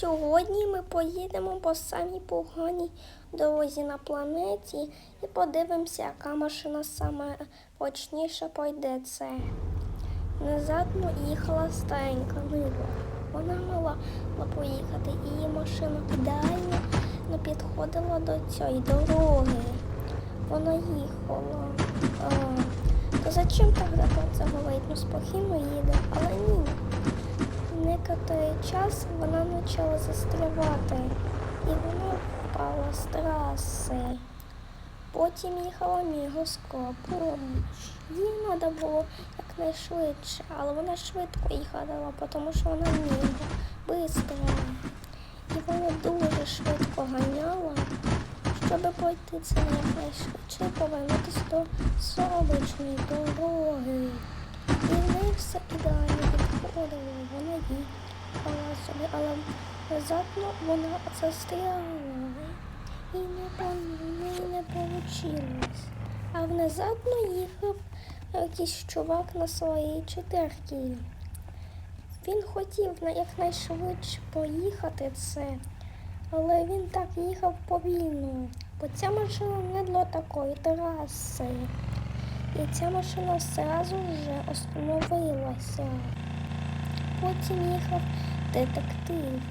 Сьогодні ми поїдемо по самій поганій дорозі на планеті і подивимося, яка машина саме точніше пойде це. Незадно їхала старенька Нива. Вона мала поїхати, і її машина ідеально не підходила до цієї дороги. Вона їхала. А, то зачем тогда про це говорить? Ну спокійно їде, але ні. Некоторий час вона почала застрявати, і вона впала з траси. Потім їхала мігоскопом. Їй треба було якнайшвидше, але вона швидко їхала, тому що вона міга, швидко. І вона дуже швидко ганяла, щоб пройти це якнайшвидше і повернутися до сонячної дороги. І в неї все ідеально підходило, вона їхала собі, але внезапно вона застряла. І не, по- не вийшло. А внезапно їхав якийсь чувак на своїй чотирці. Він хотів якнайшвидше поїхати це, але він так їхав повільно, бо ця машина не для такої траси. І ця машина одразу вже остановилася. Потім їхав детектив.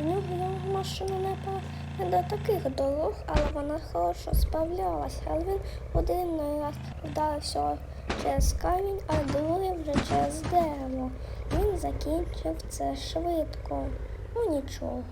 У нього його машина не, по, не до таких дорог, але вона хорошо справлялася. Але він один раз вдарився через камінь, а другий вже через дерево. Він закінчив це швидко. Ну нічого.